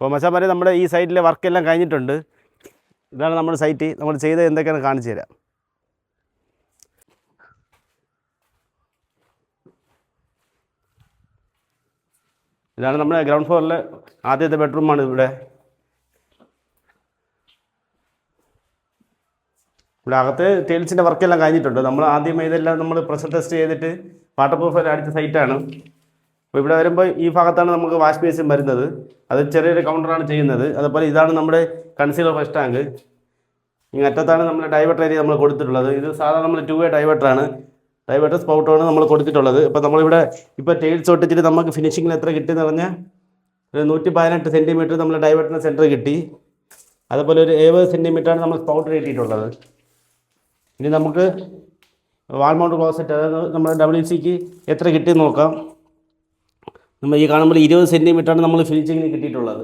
അപ്പോൾ മച്ചാമാരെ നമ്മുടെ ഈ സൈറ്റിലെ വർക്കെല്ലാം കഴിഞ്ഞിട്ടുണ്ട്. ഇതാണ് നമ്മുടെ സൈറ്റ്. നമ്മൾ ചെയ്ത് എന്തൊക്കെയാണ് കാണിച്ചു തരാം. ഇതാണ് നമ്മുടെ ഗ്രൗണ്ട് ഫ്ലോറിലെ ആദ്യത്തെ ബെഡ്റൂമാണ് ഇവിടെ. ഇവിടെ അകത്ത് ടൈൽസിന്റെ വർക്കെല്ലാം കഴിഞ്ഞിട്ടുണ്ട്. നമ്മൾ ആദ്യം ഇതെല്ലാം നമ്മൾ പ്രഷർ ടെസ്റ്റ് ചെയ്തിട്ട് വാട്ടർ പ്രൂഫ് എല്ലാം അടിച്ച സൈറ്റാണ് അപ്പോൾ ഇവിടെ വരുമ്പോൾ ഈ ഭാഗത്താണ് നമുക്ക് വാഷ് ബേസിൻ വരുന്നത്. അത് ചെറിയൊരു കൗണ്ടറാണ് ചെയ്യുന്നത്. അതുപോലെ ഇതാണ് നമ്മുടെ കൺസീലർ ഫസ്റ്റ് ടാങ്ക് ഇങ്ങനെ അറ്റത്താണ് നമ്മുടെ ഡൈവേർട്ടർ ഏരിയ നമ്മൾ കൊടുത്തിട്ടുള്ളത്. ഇത് സാധാരണ നമ്മൾ ടു വേ ഡൈവേർട്ടറാണ് ഡൈവേർട്ടർ സ്പൗട്ടാണ് നമ്മൾ കൊടുത്തിട്ടുള്ളത്. ഇപ്പോൾ നമ്മളിവിടെ ഇപ്പോൾ ടൈൽസ് ഒട്ടിച്ചിട്ട് നമുക്ക് ഫിനിഷിങ്ങിൽ എത്ര കിട്ടിയെന്ന് പറഞ്ഞാൽ ഒരു നൂറ്റി പതിനെട്ട് സെന്റിമീറ്റർ നമ്മൾ ഡൈവേർട്ടറിന് സെന്റർ കിട്ടി. അതുപോലെ ഒരു എഴുപത് സെന്റിമീറ്ററാണ് നമ്മൾ സ്പൗട്ട് കിട്ടിയിട്ടുള്ളത് ഇനി നമുക്ക് വാൾമൗണ്ട് ക്ലോസറ്റ് അതായത് നമ്മുടെ ഡബ്ല്യു സിക്ക് എത്ര കിട്ടി നോക്കാം. നമ്മൾ ഈ കാണുമ്പോൾ ഇരുപത് സെന്റിമീറ്ററാണ് നമ്മൾ ഫിനിഷിങ്ങിന് കിട്ടിയിട്ടുള്ളത്.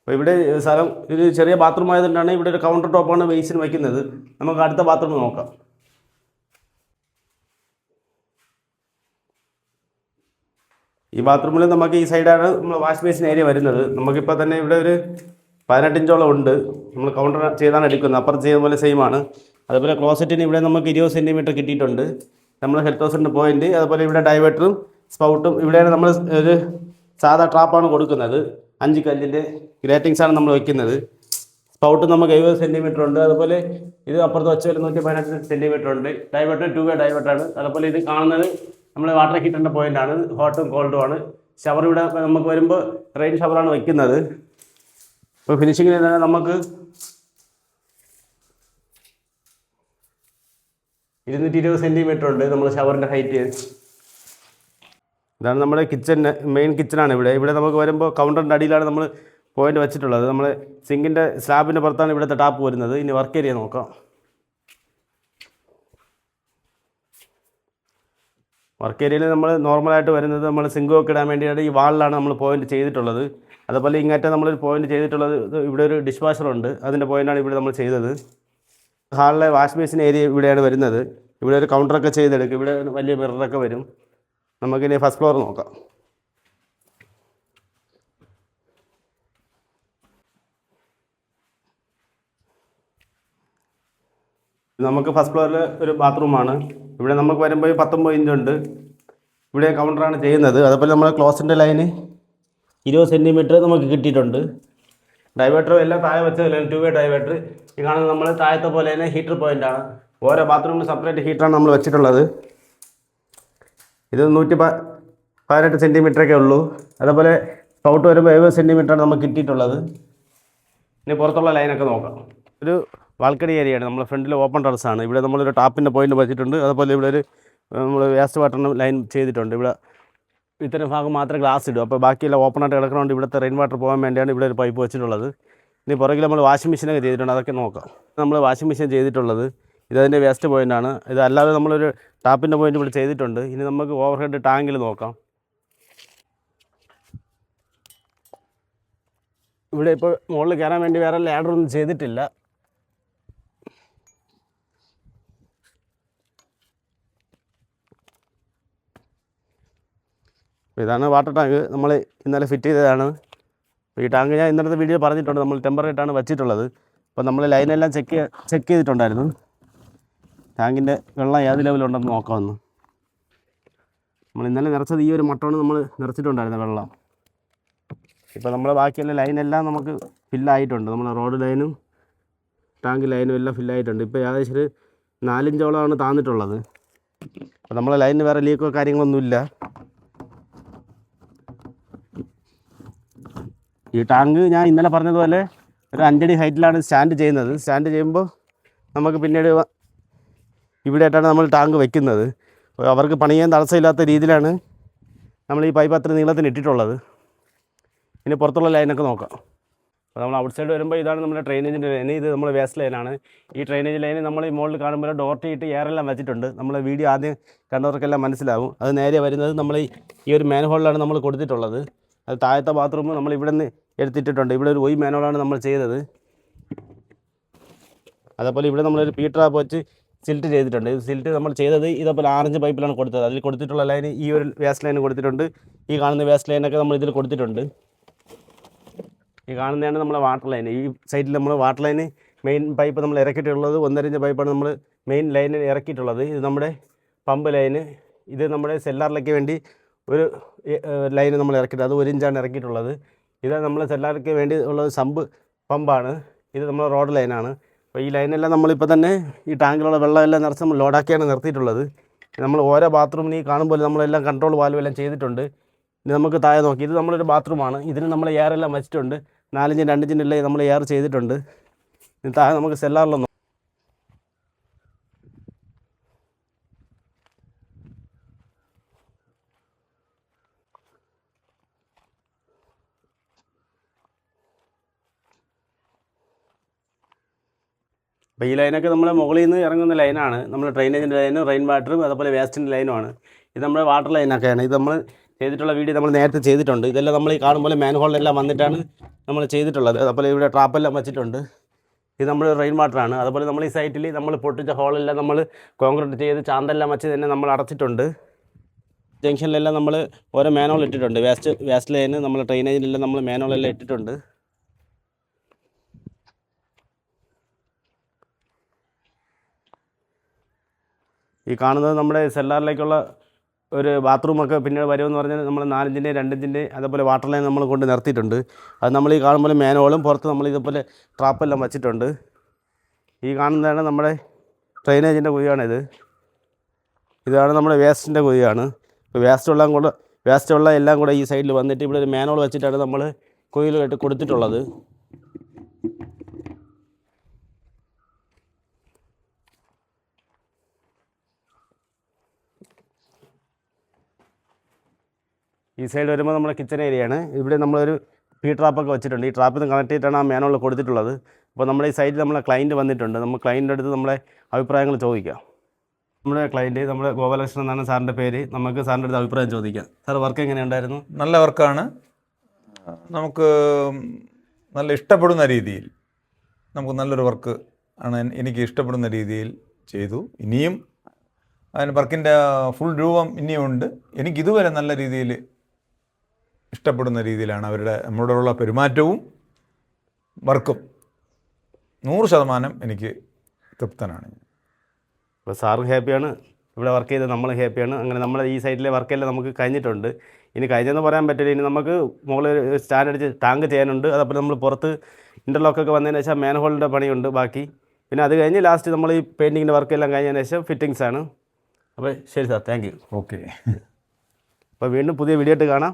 അപ്പോൾ ഇവിടെ സ്ഥലം ഒരു ചെറിയ ബാത്റൂം ആയതുകൊണ്ടാണ് ഇവിടെ ഒരു കൗണ്ടർ ടോപ്പാണ് ബേസിന് വയ്ക്കുന്നത് നമുക്ക് അടുത്ത ബാത്റൂം നോക്കാം. ഈ ബാത്റൂമിൽ നമുക്ക് ഈ സൈഡാണ് നമ്മൾ വാഷ് ബേസിൻ ഏരിയ വരുന്നത്. നമുക്കിപ്പോൾ തന്നെ ഇവിടെ ഒരു പതിനെട്ടിഞ്ചോളം ഉണ്ട്. നമ്മൾ കൗണ്ടർ ചെയ്താണ് എടുക്കുന്നത്. അപ്പുറത്ത് ചെയ്ത പോലെ സെയിം ആണ്. അതുപോലെ ക്ലോസറ്റിന് ഇവിടെ നമുക്ക് ഇരുപത് സെന്റിമീറ്റർ കിട്ടിയിട്ടുണ്ട്. നമ്മൾ ഹെൽത്ത് ഹൗസിന്റെ പോയിന്റ് അതുപോലെ ഇവിടെ ഡൈവേറ്ററും സ്പൗട്ടും ഇവിടെയാണ് നമ്മൾ ഒരു സാധാ ട്രാപ്പാണ് കൊടുക്കുന്നത്. അഞ്ച് കല്ലിന്റെ ഗ്രേറ്റിങ്സാണ് നമ്മൾ വയ്ക്കുന്നത് സ്പൗട്ട് നമുക്ക് എഴുപത് സെന്റിമീറ്റർ ഉണ്ട്. അതുപോലെ ഇത് അപ്പുറത്ത് വെച്ച് വരെ നൂറ്റി പതിനെട്ട് സെന്റിമീറ്റർ ഉണ്ട്. ഡൈവേർട്ട് ടു വേ ഡൈവേർട്ടാണ് അതുപോലെ ഇത് കാണുന്നത് നമ്മൾ വാട്ടർ ഹീറ്ററിന്റെ പോയിന്റാണ് ഹോട്ടും കോൾഡും ആണ്. ഷവർ ഇവിടെ നമുക്ക് വരുമ്പോൾ റെയിൻ ഷവറാണ് വയ്ക്കുന്നത് ഇപ്പോൾ ഫിനിഷിങ്ങിന് തന്നെ നമുക്ക് ഇരുന്നൂറ്റി ഇരുപത് സെന്റിമീറ്റർ ഉണ്ട് നമ്മൾ ഷവറിന്റെ ഹൈറ്റ് ഇതാണ് നമ്മുടെ കിച്ചൺ മെയിൻ കിച്ചണാണ് ഇവിടെ. ഇവിടെ നമുക്ക് വരുമ്പോൾ കൗണ്ടറിന്റെ അടിയിലാണ് നമ്മൾ പോയിന്റ് വെച്ചിട്ടുള്ളത്. നമ്മൾ സിങ്കിന്റെ സ്ലാബിന്റെ പുറത്താണ് ഇവിടുത്തെ ടാപ്പ് വരുന്നത്. ഇനി വർക്ക് ഏരിയ നോക്കാം. വർക്ക് ഏരിയയിൽ നമ്മൾ നോർമലായിട്ട് വരുന്നത് നമ്മൾ സിങ്ക് ഒക്കെ ഇടാൻ വേണ്ടിയിട്ട് ഈ വാളിലാണ് നമ്മൾ പോയിന്റ് ചെയ്തിട്ടുള്ളത്. അതുപോലെ ഇങ്ങനത്തെ നമ്മളൊരു പോയിന്റ് ചെയ്തിട്ടുള്ളത് ഇവിടെ ഒരു ഡിഷ് വാഷർ ഉണ്ട് അതിന്റെ പോയിന്റാണ് ഇവിടെ നമ്മൾ ചെയ്തത്. ഹാളിലെ വാഷ് ബേസിൻ ഏരിയ ഇവിടെയാണ് വരുന്നത്. ഇവിടെ ഒരു കൗണ്ടറൊക്കെ ചെയ്തെടുക്കും. ഇവിടെ വലിയ മിററൊക്കെ വരും. നമുക്കിനി ഫസ്റ്റ് ഫ്ലോർ നോക്കാം. നമുക്ക് ഫസ്റ്റ് ഫ്ലോറിൽ ഒരു ബാത്റൂമാണ്. ഇവിടെ നമുക്ക് വരുമ്പോൾ പത്തൊമ്പത് ഇഞ്ച് ഉണ്ട്. ഇവിടെ കൗണ്ടറാണ് ചെയ്യുന്നത്. അതുപോലെ നമ്മുടെ ക്ലോസിന്റെ ലൈന് ഇരുപത് സെന്റിമീറ്റർ നമുക്ക് കിട്ടിയിട്ടുണ്ട്. ഡൈവേർട്ടറും എല്ലാം താഴെ വെച്ചതല്ല? Two way diverter. ഈ കാണുന്നത് നമ്മൾ താഴത്തെ പോലെ തന്നെ ഹീറ്റർ പോയിന്റാണ് ഓരോ ബാത്റൂമിന് സെപ്പറേറ്റ് ഹീറ്ററാണ് നമ്മൾ വെച്ചിട്ടുള്ളത്. ഇത് നൂറ്റി പ പതിനെട്ട് സെന്റിമീറ്റർ ഒക്കെ ഉള്ളൂ. അതേപോലെ സ്പൗട്ട് വരുമ്പോൾ എഴുപത് സെന്റിമീറ്ററാണ് നമുക്ക് കിട്ടിയിട്ടുള്ളത്. ഇനി പുറത്തുള്ള ലൈനൊക്കെ നോക്കാം. ഒരു വാൽക്കടി ഏരിയയാണ് നമ്മൾ ഫ്രണ്ടിൽ ഓപ്പൺ ടെറസാണ് ഇവിടെ നമ്മളൊരു ടാപ്പിന്റെ പോയിന്റ് വെച്ചിട്ടുണ്ട്. അതുപോലെ ഇവിടെ ഒരു നമ്മൾ വേസ്റ്റ് വാട്ടറിന് ലൈൻ ചെയ്തിട്ടുണ്ട്. ഇവിടെ ഇത്തരം ഭാഗം മാത്രമേ ഗ്ലാസ് ഇടൂ. അപ്പോൾ ബാക്കിയെല്ലാം ഓപ്പൺ ആയിട്ട് കിടക്കുന്നതുകൊണ്ട് ഇവിടുത്തെ റെയിൻ വാട്ടർ പോകാൻ വേണ്ടിയാണ് ഇവിടെ ഒരു പൈപ്പ് വെച്ചിട്ടുള്ളത്. ഇനി പുറകിൽ നമ്മൾ വാഷിംഗ് മെഷീനൊക്കെ ചെയ്തിട്ടുണ്ട്. അതൊക്കെ നോക്കാം. നമ്മൾ വാഷിംഗ് മെഷീൻ ചെയ്തിട്ടുള്ളത് ഇതതിന്റെ വേസ്റ്റ് പോയിന്റാണ് ഇതല്ലാതെ നമ്മളൊരു ടാപ്പിന്റെ പോയിന്റ് ഇവിടെ ചെയ്തിട്ടുണ്ട്. ഇനി നമുക്ക് ഓവർ ഹെഡ് ടാങ്കിൽ നോക്കാം. ഇവിടെ ഇപ്പോൾ മുകളിൽ കയറാൻ വേണ്ടി വേറെ ലാഡറൊന്നും ചെയ്തിട്ടില്ല. ഇതാണ് വാട്ടർ ടാങ്ക് നമ്മൾ ഇന്നലെ ഫിറ്റ് ചെയ്തതാണ്. ഈ ടാങ്ക് ഞാൻ ഇന്നലത്തെ വീഡിയോ പറഞ്ഞിട്ടുണ്ട്. നമ്മൾ ടെമ്പറേറ്റാണ് വെച്ചിട്ടുള്ളത്. അപ്പോൾ നമ്മൾ ലൈനെല്ലാം ചെക്ക് ചെക്ക് ചെയ്തിട്ടുണ്ടായിരുന്നു. ടാങ്കിന്റെ വെള്ളം ഏത് ലെവലുണ്ടെന്ന് നോക്കാമെന്ന് നമ്മൾ ഇന്നലെ നിറച്ചത് ഈ ഒരു മട്ടമാണ് നമ്മൾ നിറച്ചിട്ടുണ്ടായിരുന്നത് വെള്ളം. ഇപ്പോൾ നമ്മൾ ബാക്കിയുള്ള ലൈനെല്ലാം നമുക്ക് ഫില്ലായിട്ടുണ്ട്. നമ്മൾ റോഡ് ലൈനും ടാങ്ക് ലൈനും എല്ലാം ഫില്ലായിട്ടുണ്ട്. ഇപ്പോൾ ഏകദേശം ഒരു നാലിഞ്ചോളമാണ് താന്നിട്ടുള്ളത്. അപ്പോൾ നമ്മളെ ലൈനിന് വേറെ ലീക്കോ കാര്യങ്ങളൊന്നുമില്ല ഈ ടാങ്ക് ഞാൻ ഇന്നലെ പറഞ്ഞതുപോലെ ഒരു അഞ്ചടി ഹൈറ്റിലാണ് സ്റ്റാൻഡ് ചെയ്യുന്നത്. സ്റ്റാൻഡ് ചെയ്യുമ്പോൾ നമുക്ക് പിന്നീട് ഇവിടെയായിട്ടാണ് നമ്മൾ ടാങ്ക് വെക്കുന്നത്. അവർക്ക് പണിയാൻ തടസ്സമില്ലാത്ത രീതിയിലാണ് നമ്മൾ ഈ പൈപ്പ് അത്ര നീളത്തിന് ഇട്ടിട്ടുള്ളത്. ഇനി പുറത്തുള്ള ലൈനൊക്കെ നോക്കാം. അപ്പോൾ നമ്മൾ ഔട്ട് സൈഡ് വരുമ്പോൾ ഇതാണ് നമ്മുടെ ഡ്രെയിനേജിന്റെ ലൈൻ ഇത് നമ്മൾ വേസ്റ്റ് ലൈനാണ് ഈ ഡ്രെയിനേജ് ലൈൻ നമ്മൾ ഈ മുകളിൽ കാണുമ്പോൾ ഡോർട്ട് ഇട്ട് എയറെല്ലാം വെച്ചിട്ടുണ്ട്. നമ്മൾ വീഡിയോ ആദ്യം കണ്ടവർക്കെല്ലാം മനസ്സിലാവും. അത് നേരെ വരുന്നത് നമ്മൾ ഈ- ഈ ഒരു മാൻ ഹോളിലാണ് നമ്മൾ കൊടുത്തിട്ടുള്ളത്. അത് താഴത്തെ ബാത്റൂം നമ്മൾ ഇവിടെ നിന്ന് എടുത്തിട്ടിട്ടുണ്ട്. ഇവിടെ ഒരു ഒയ് മാനോളാണ് നമ്മൾ ചെയ്തത്. അതേപോലെ ഇവിടെ നമ്മളൊരു പീ ട്രാപ്പ് വെച്ച് സിൽറ്റ് ചെയ്തിട്ടുണ്ട്. ഇത് സിൽറ്റ് നമ്മൾ ചെയ്തത് ഇതേപോലെ ആറഞ്ച് പൈപ്പിലാണ് കൊടുത്തത്. അതിൽ കൊടുത്തിട്ടുള്ള ലൈൻ ഈ ഒരു വേസ്റ്റ് ലൈൻ കൊടുത്തിട്ടുണ്ട്. ഈ കാണുന്ന വേസ്റ്റ് ലൈനൊക്കെ നമ്മൾ ഇതിൽ കൊടുത്തിട്ടുണ്ട്. ഈ കാണുന്നതാണ് നമ്മളെ വാട്ടർ ലൈൻ ഈ സൈഡിൽ നമ്മൾ വാട്ടർ ലൈന് മെയിൻ പൈപ്പ് നമ്മൾ ഇറക്കിയിട്ടുള്ളത് ഒന്നരഞ്ച് പൈപ്പാണ് നമ്മൾ മെയിൻ ലൈനിൽ ഇറക്കിയിട്ടുള്ളത്. ഇത് നമ്മുടെ പമ്പ് ലൈന് ഇത് നമ്മുടെ സെല്ലാറിലേക്ക് വേണ്ടി ഒരു ലൈൻ നമ്മൾ ഇറക്കിയിട്ട് അത് ഒരു ഇഞ്ചാണ് ഇറക്കിയിട്ടുള്ളത്. ഇത് നമ്മൾ സെല്ലാറിലേക്ക് വേണ്ടി ഉള്ള സമ്പ് പമ്പാണ് ഇത് നമ്മുടെ റോഡ് ലൈനാണ് അപ്പോൾ ഈ ലൈനെല്ലാം നമ്മളിപ്പോൾ തന്നെ ഈ ടാങ്കിലുള്ള വെള്ളമെല്ലാം നിറച്ച് നമ്മൾ ലോഡാക്കിയാണ് നിർത്തിയിട്ടുള്ളത്. നമ്മൾ ഓരോ ബാത്റൂമിന് ഈ കാണുമ്പോൾ നമ്മളെല്ലാം കൺട്രോൾ വാൽവ് എല്ലാം ചെയ്തിട്ടുണ്ട്. ഇനി നമുക്ക് താഴെ നോക്കി ഇത് നമ്മളൊരു ബാത്റൂമാണ്. ഇതിന് നമ്മൾ എയർ എല്ലാം വെച്ചിട്ടുണ്ട്. നാലിഞ്ചിന്റെ രണ്ടിഞ്ചിന്റെ എല്ലാം നമ്മൾ എയർ ചെയ്തിട്ടുണ്ട്. ഇനി താഴെ നമുക്ക് സെല്ലാറിലൊന്നും അപ്പോൾ ഈ ലൈനൊക്കെ നമ്മൾ മുകളിൽ നിന്ന് ഇറങ്ങുന്ന ലൈനാണ്. നമ്മൾ ഡ്രെയിനേജിന്റെ ലൈനും റെയിൻ വാട്ടറും അതുപോലെ വേസ്റ്റിന്റെ ലൈനുമാണ്. ഇത് നമ്മുടെ വാട്ടർ ലൈനൊക്കെയാണ് ഇത് നമ്മൾ ചെയ്തിട്ടുള്ള വീഡിയോ നമ്മൾ നേരത്തെ ചെയ്തിട്ടുണ്ട്. ഇതെല്ലാം നമ്മൾ ഈ കാണുമ്പോൾ മാൻ ഹോളിലെല്ലാം വന്നിട്ടാണ് നമ്മൾ ചെയ്തിട്ടുള്ളത്. അതുപോലെ ഇവിടെ ട്രാപ്പെല്ലാം വെച്ചിട്ടുണ്ട്. ഇത് നമ്മൾ റെയിൻ വാട്ടറാണ് അതുപോലെ നമ്മൾ ഈ സൈറ്റിൽ നമ്മൾ പൊട്ടിച്ച ഹോളെല്ലാം നമ്മൾ കോൺക്രീറ്റ് ചെയ്ത് ചാന്തെല്ലാം വെച്ച് തന്നെ നമ്മൾ അടച്ചിട്ടുണ്ട്. ജംഗ്ഷനിലെല്ലാം നമ്മൾ ഓരോ മാനോൾ ഇട്ടിട്ടുണ്ട്. വേസ്റ്റ് വേസ്റ്റ് ലൈന് നമ്മൾ ഡ്രെയിനേജിലെല്ലാം നമ്മൾ മാനോളെല്ലാം ഇട്ടിട്ടുണ്ട്. ഈ കാണുന്നത് നമ്മുടെ സെല്ലാറിലേക്കുള്ള ഒരു ബാത്റൂമൊക്കെ പിന്നീട് വരുമെന്ന് പറഞ്ഞാൽ നമ്മൾ നാലഞ്ചിന്റെ രണ്ടിഞ്ചിന്റെ അതേപോലെ വാട്ടർ ലൈൻ നമ്മൾ കൊണ്ട് നിർത്തിയിട്ടുണ്ട്. അത് നമ്മൾ ഈ കാണുമ്പോൾ മേനോളും പുറത്ത് നമ്മൾ ഇതുപോലെ ട്രാപ്പെല്ലാം വച്ചിട്ടുണ്ട്. ഈ കാണുന്നതാണ് നമ്മുടെ ഡ്രെയിനേജിന്റെ കുഴിയാണിത്. ഇതാണ് നമ്മുടെ വേസ്റ്റിന്റെ കുഴിയാണ്. വേസ്റ്റ് വെള്ളം കൂടെ വേസ്റ്റ് വെള്ളം എല്ലാം കൂടെ ഈ സൈഡിൽ വന്നിട്ട് ഇവിടെ ഒരു മേനോൾ വെച്ചിട്ടാണ് നമ്മൾ കുഴിയിൽ കെട്ടി കൊടുത്തിട്ടുള്ളത്. ഈ സൈഡ് വരുമ്പോൾ നമ്മുടെ കിച്ചൺ ആണ്. ഇവിടെ നമ്മളൊരു പി ട്രാപ്പൊക്കെ വെച്ചിട്ടുണ്ട്. ഈ ട്രാപ്പിൽ നിന്ന് കണക്ട് ചെയ്തിട്ടാണ് ആ മാനുവൽ കൊടുത്തിട്ടുള്ളത്. അപ്പോൾ നമ്മുടെ ഈ സൈഡിൽ നമ്മളെ ക്ലയന്റ് വന്നിട്ടുണ്ട്. നമ്മൾ ക്ലയന്റിന്റെ അടുത്ത് നമ്മളെ അഭിപ്രായങ്ങൾ ചോദിക്കാം. നമ്മുടെ ക്ലയന്റ് നമ്മുടെ ഗോപാലകൃഷ്ണൻ എന്നാണ് സാറിന്റെ പേര്. നമുക്ക് സാറിന്റെ അടുത്ത് അഭിപ്രായം ചോദിക്കാം. സാർ വർക്ക് എങ്ങനെ ഉണ്ടായിരുന്നു നല്ല വർക്കാണ് നമുക്ക് നല്ല ഇഷ്ടപ്പെടുന്ന രീതിയിൽ നമുക്ക് നല്ലൊരു വർക്ക് ആണ് എനിക്ക് ഇഷ്ടപ്പെടുന്ന രീതിയിൽ ചെയ്തു. ഇനിയും അതിന് വർക്കിന്റെ ഫുൾ രൂപം ഇനിയുമുണ്ട് എനിക്ക് ഇതുവരെ നല്ല രീതിയിൽ ഇഷ്ടപ്പെടുന്ന രീതിയിലാണ് അവരുടെ നമ്മളോടുള്ള പെരുമാറ്റവും വർക്കും. നൂറ് ശതമാനം എനിക്ക് തൃപ്തനാണ്. അപ്പോൾ സാർ ഹാപ്പിയാണ്. ഇവിടെ വർക്ക് ചെയ്ത് നമ്മൾ ഹാപ്പിയാണ്. അങ്ങനെ നമ്മൾ ഈ സൈറ്റിലെ വർക്കെല്ലാം നമുക്ക് കഴിഞ്ഞിട്ടുണ്ട്. ഇനി കഴിഞ്ഞെന്ന് പറയാൻ പറ്റില്ല. ഇനി നമുക്ക് മുകളിൽ സ്റ്റാൻഡ് അടിച്ച് ടാങ്ക് ചെയ്യാനുണ്ട്. അതപ്പോൾ നമ്മൾ പുറത്ത് ഇന്റർലോക്കൊക്കെ വന്നതിന് ശേഷം മാൻ ഹോളിന്റെ പണിയുണ്ട് ബാക്കി. പിന്നെ അത് കഴിഞ്ഞ് ലാസ്റ്റ് നമ്മൾ ഈ പെയിന്റിങ്ങിന്റെ വർക്കെല്ലാം കഴിഞ്ഞതിന് ശേഷം ഫിറ്റിങ്സ് ആണ്. അപ്പോൾ ശരി സാർ താങ്ക് യു ഓക്കെ അപ്പോൾ വീണ്ടും പുതിയ വീഡിയോ ആയിട്ട് കാണാം.